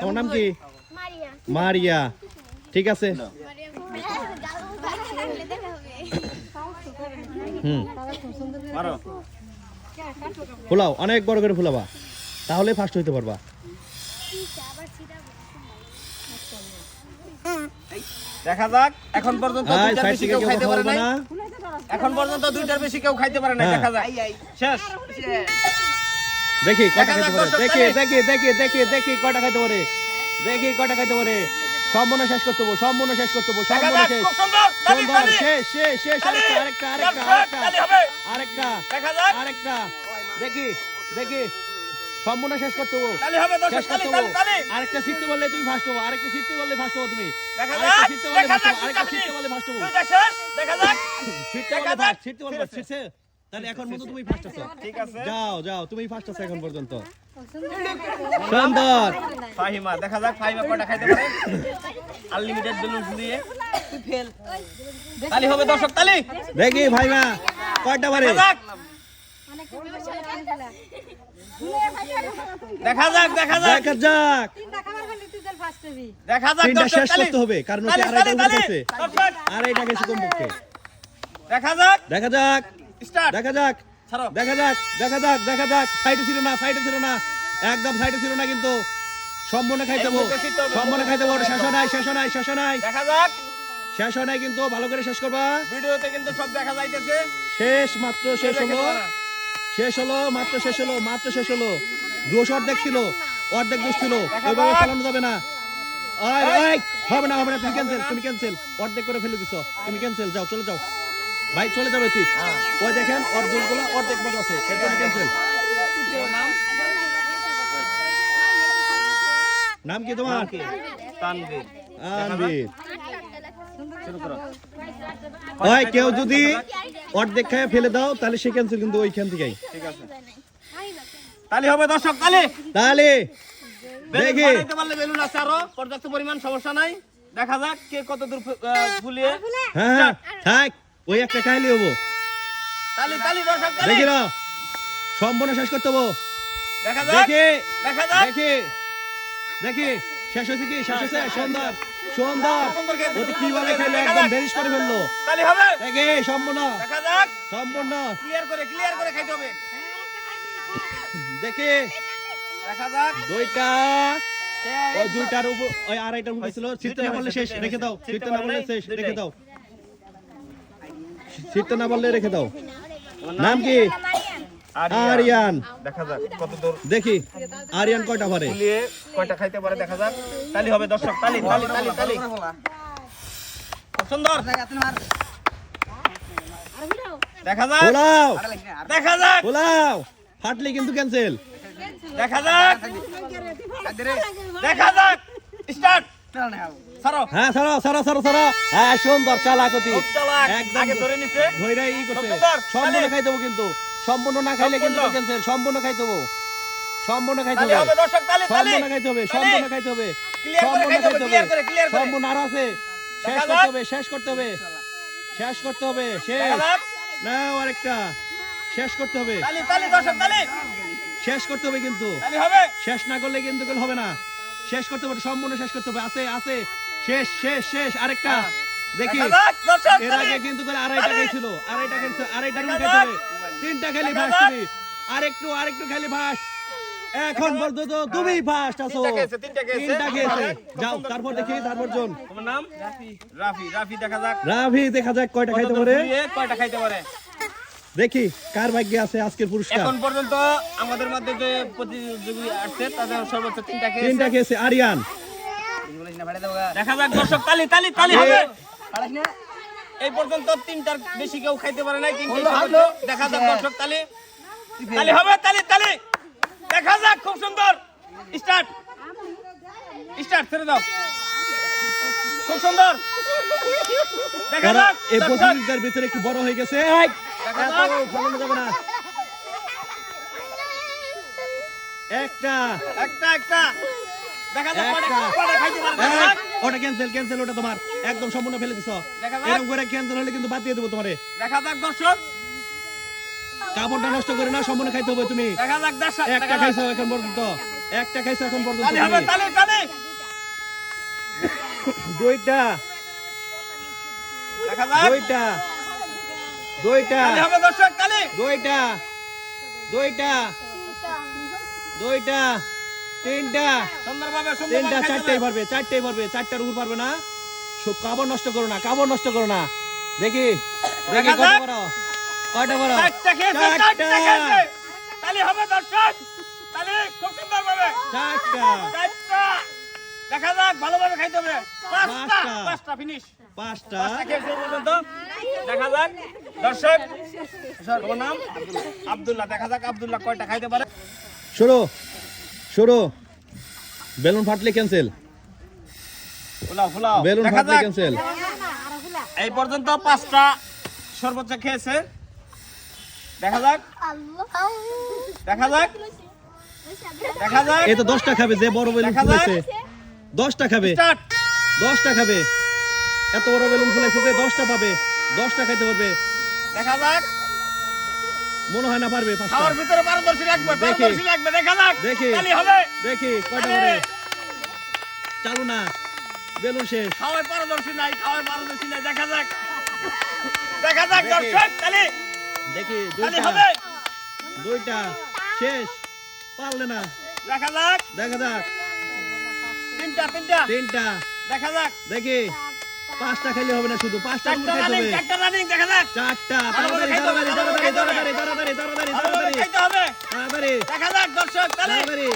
তোমার নাম কি? মারিয়া। মারিয়া। ঠিক আছে। হুম। ফুলাও অনেক বড় করে ফুলাবা। তাহলে ফার্স্ট হইতে পারবা। দেখা যাক। এখন পর্যন্ত দুইটার বেশি কেউ খাইতে পারে না? এখন পর্যন্ত দুইটার বেশি কেউ খাইতে পারে নাই। হ্যাঁ। দেখা যাক। শেষ। দেখি দেখা খাইতে পারে। দেখি দেখি দেখি দেখি দেখি কয়টা খাইতে পারে। দেখি কয়টা খাইতে পারে। সম্পূর্ণ শেষ করতে হব সম্পূর্ণ শেষ করতে হব সম্পূর্ণ যাক শেষ। সুন্দর। শেষ শেষ শেষ আরেকটা আরেকটা আরেকটা আরেকটা আরেকটা দেখা যাক। আরেকটা। দেখি দেখি। সম্পূর্ণ শেষ করতে হব। শেষ করতে হব। আরেকটা সিটতে বললে তুমি ফার্স্ট হব আরেকটা সিটতে বললে ফার্স্ট হব তুমি। দেখা আরেকটা যাক সিটতে বললে ফার্স্ট হব আরেকটা সিটতে বললে ফার্স্ট হব। দুইটা শেষ দেখা যাক। সিটতে দেখা বললে যাক। ফার্স্ট তাহলে এখন মতো তুমি ফার্স্ট আছো। ঠিক আছে। যাও যাও তুমি ফার্স্ট আছো এখন পর্যন্ত। সুন্দর। ফাহিমা দেখা যাক ফাহিমা কয়টা খাইতে পারে। আনলিমিটেড বেলুন দিয়ে তালি হবে দর্শক তালি। দেখি ভাইমা কয়টা পারে? দেখা যাক। দেখা যাক দেখা যাক। দেখা যাক। তিনটা শেষ করতে হবে কারণ আড়াইটা আড়াইটা গেছে কমপক্ষে। দেখা যাক। দেখা যাক। স্টার্ট। দেখা যাক। দেখা যাক দেখা যাক দেখা যাক। সাইডে ছিল না সাইডে ছিল না। একদম সাইডে ছিল না কিন্তু সম্পূর্ণ খাই দেবো। এই মুহূর্তে হবে। সম্পূর্ণ খাই দেবো। শেষ নাই শেষ নাই শেষ নাই। দেখা যাক। শেষ নাই কিন্তু ভালো করে শেষ করবা। ভিডিওতে কিন্তু সব দেখা যাইতেছে। শেষ মাত্র শেষ হলো। শেষ হলো মাত্র শেষ হলো মাত্র শেষ হলো। দোষ অর্ধেক ছিল অর্ধেক দোষ ছিল। ওইভাবে চালানো যাবে না। হবে না হবে না তুমি ক্যান্সেল তুমি ক্যান্সেল অর্ধেক করে ফেলে দিছো। তুমি ক্যান্সেল যাও চলে যাও। ভাই চলে যাবে তুই। হ্যাঁ। ওই দেখেন ওর দুলগুলো অর্ধেক মতো আছে। ক্যান্সেল নাম কি তোমার? তানভীর। ওই কেউ যদি অর্ধেক খায় ফেলে দাও তাহলে সে ক্যান্সেল কিন্তু ওইখান থেকেই। ঠিক আছে। তালি হবে দর্শক তাহলে তাহলে দেখি। পারলে বেলুন আছে আরও। পর্যাপ্ত পরিমাণ সমস্যা নাই। দেখা যাক কে কত দূর ফুলিয়ে হ্যাঁ হ্যাঁ। থাক। ওই একটা হব। তালি তালি দর্শক তালি। দেখি না। সম্পূর্ণ শেষ করতে হব। দেখা যাক দেখি দেখা যাক। দেখি। দেখি শেষ হয়েছে কি? শেষ হয়েছে? সুন্দর সুন্দর। সুন্দর ওতে সুন্দর কীভাবে খেলে? একদম বেরিশ করে ফেলল। তালি হবে? দেখি সম্পূর্ণ। দেখা যাক। সম্পূর্ণ। ক্লিয়ার করে ক্লিয়ার করে খাইতে হবে। দেখি। দেখা যাক। দুইটা। ওই দুইটার উপর ওই আড়াইটার উপরে ছিল। সিটটা না বললে শেষ। রেখে দাও। না বললে শেষ। রেখে দাও। সিটটা না বললে রেখে দাও। নাম কি? আরিয়ান। দেখা যাক কত দূর। দেখি আরিয়ান কয়টা পারে কয়টা খাইতে পারে দেখা যাক। তালি হবে দর্শক তালি তালি তালি তালি। সুন্দর। দেখা যাক। পোলাও। দেখা যাক। পোলাও। ফাটলে কিন্তু ক্যান্সেল দেখা যাক। দেখা যাক। স্টার্ট। হ্যাঁ সরো সরো সরো সরো। হ্যাঁ সুন্দর চালাকতি। একদম ধরে নিছে। ধইরা ই করছে। সম্পূর্ণ খাই দেবো কিন্তু। সম্পূর্ণ না খাইলে কিন্তু সম্পূর্ণ। সম্পূর্ণ খাই দেবো সম্পূর্ণ খাইতে হবে। হবে দর্শক তালি তালি সম্পূর্ণ খাইতে হবে সম্পূর্ণ খাইতে হবে। Clear করে খাইতে হবে, খাইতে করে, clear করে। সম্পূর্ণ আর আছে। শেষ করতে হবে শেষ করতে হবে। শেষ করতে হবে শেষ। না আরেকটা। শেষ করতে হবে। তালি তালি দর্শক তালি শেষ করতে হবে কিন্তু। তালি হবে। শেষ না করলে কিন্তু হবে না। শেষ করতে হবে সম্পূর্ণ শেষ করতে হবে। আছে আছে। শেষ শেষ শেষ। আরেকটা। দেখি। দেখা এর আগে কিন্তু। খাইছিল আড়াইটা খাইছিল আড়াইটা রুম দেখা খাইতে যাক। তিনটা খেলি যাক। তুমি আরেকটু আরেকটু খেলি ফার্স্ট এখন পর্যন্ত তুমি ফার্স্ট আছো। তিনটা খেয়েছে যাও তারপর দেখি তারপর জন। তোমার নাম? রাফি। রাফি রাফি দেখা যাক। রাভি দেখা যাক কয়টা খাইতে পারে। কয়টা খাইতে পারে? দেখি কার ভাগ্যে আছে আজকের পুরস্কার। এখন পর্যন্ত আমাদের মধ্যে যে প্রতিযোগী আসছে তাদের সর্বোচ্চ তিনটা খেয়েছে। তিনটা খেয়েছে আরিয়ান। দেখা যাক দর্শক তালি তালি তালি হবে। এই পর্যন্ত তিনটার বেশি কেউ খাইতে পারে নাই সর্বোচ্চ। দেখা যাক দর্শক তালি। তালি হবে তালি তালি। দেখা যাক খুব সুন্দর। স্টার্ট। স্টার্ট ছেড়ে দাও। খুব সুন্দর। দেখা যাক এই প্রতিযোগিতার ভিতরে একটু বড় হয়ে গেছে। এই, দেখা এত যাক। ফলানো যাবে না। একটা। একটা একটা। দেখা যাক কয়টা- একটা। কয়টা খাইতে পারে দেখা এই, যাক। ওটা ক্যান্সেল ক্যান্সেল ওটা তোমার। একদম সম্পূর্ণ ফেলে দিছো। এরকম করে ক্যান্সেল হলে কিন্তু বাদ দিয়ে দেবো তোমারে। দেখা যাক দর্শক। কাপড়টা নষ্ট করে না সম্পূর্ণ খাইতে হবে তুমি। দেখা যাক দর্শক। একটা খাইছো এখন পর্যন্ত। একটা খাইছো এখন পর্যন্ত হবে তুমি। তালি তালি। দুইটা। দেখা যাক। দুইটা। দুইটা। হবে দর্শক দুইটা। দুইটা। দুইটা। তিনটা। সুন্দরভাবে তিনটা চারটেই। পারবে চারটেই পারবে চারটার উপর পারবে না। সব কাবড় নষ্ট করো না কাবড় নষ্ট করো না। দেখি দেখি কয়টা যাক। পারো কয়টা চারটা হবে দর্শক খুব সুন্দরভাবে। চারটা। চারটা। দেখা যাক ভালোভাবে খাইতে হবে। পাঁচটা পাঁচটা। পাঁচটা ফিনিশ পাঁচটা। পাঁচটা খেয়েছে পর্যন্ত। দেখা যাক। দর্শক তোমার নাম আব্দুল্লাহ। দেখা যাক আব্দুল্লাহ কয়টা খাইতে পারে। শুরু শুরু বেলুন ফাটলে ক্যান্সেল বেলুন ফাটলে ক্যান্সেল এই পর্যন্ত পাঁচটা সর্বোচ্চ খেয়েছে। দেখা যাক। দেখা যাক। দেখা যাক। এই তো দশটা খাবে যে বড় বেলুন। ফুলেছে। দশটা খাবে। দশটা খাবে। এত বড় বেলুন ফুলেছে যে দশটা পাবে। দশটা খাইতে পারবে। দেখা যাক। মনে হয় না পারবে খাওয়ার ভিতরে পারদর্শী লাগবে পারদর্শী লাগবে দেখা যাক। দেখি। তালি হবে। দেখি কয়টা। পারে চালু না বেলুন শেষ। খাওয়ায় পারদর্শী নাই খাওয়ায় পারদর্শী নাই দেখা যাক। দেখা যাক দর্শক তালি দেখি দুইটা। হবে। দুইটা শেষ। পারলে না। দেখা যাক। দেখা যাক। তিনটা তিনটা। তিনটা। দেখা যাক। দেখি। পাঁচটা খেলে হবে না শুধু পাঁচটা খাইতে রানিং হবে চারটা রানিং দেখা যাক। চারটা তাড়াতাড়ি তাড়াতাড়ি তাড়াতাড়ি তাড়াতাড়ি তাড়াতাড়ি তাড়াতাড়ি তাড়াতাড়ি। খাইতে হবে। তাড়াতাড়ি। দেখা যাক দর্শক তাড়াতাড়ি।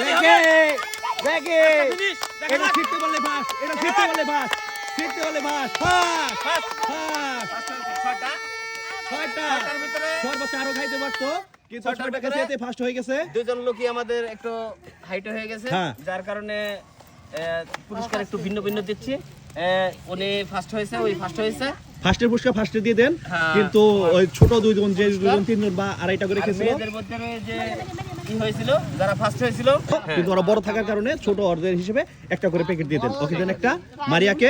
দেখি। দেখি। এটা ফিরতে বললে ফাস্ট এটা ফিরতে বললে ফাস্ট ফিরতে বললে ফার্স্ট ফাস্ট ফার্স্ট হয়েছে, ছয়টা। ছয়টা। সর্বোচ্চ আরও খাইতে পারতো কিন্তু ছয়টা খেতে ফাস্ট হয়ে গেছে। দুজন লোকই আমাদের একটু হাইট হয়ে গেছে। যার কারণে পুরস্কার একটু ভিন্ন ভিন্ন দিচ্ছি। উনি ফার্স্ট হয়েছে ওই ফার্স্ট হয়েছে। ফার্স্টের পুরস্কার ফার্স্টে দিয়ে দেন হ্যাঁ। কিন্তু ওই ছোট দুইজন যে দুজন তিনজন বা আড়াইটা করে আর খেয়েছিল। মেয়েদের মধ্যে যে হয়েছিল যারা ফার্স্ট হয়েছিল। কিন্তু ওরা বড় থাকার কারণে ছোট হিসেবে একটা করে প্যাকেট দিয়ে দেন। ওকে দেন একটা মারিয়াকে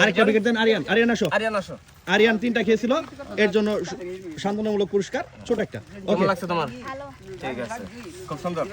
আরেকটা প্যাকেট দেন আরিয়ান। আরিয়ান আসো। আরিয়ান আসো। আরিয়ান তিনটা খেয়েছিল এর জন্য সান্ত্বনামূলক পুরস্কার ছোট একটা। ওকে। লাগছে তোমার? ঠিক আছে। খুব সুন্দর।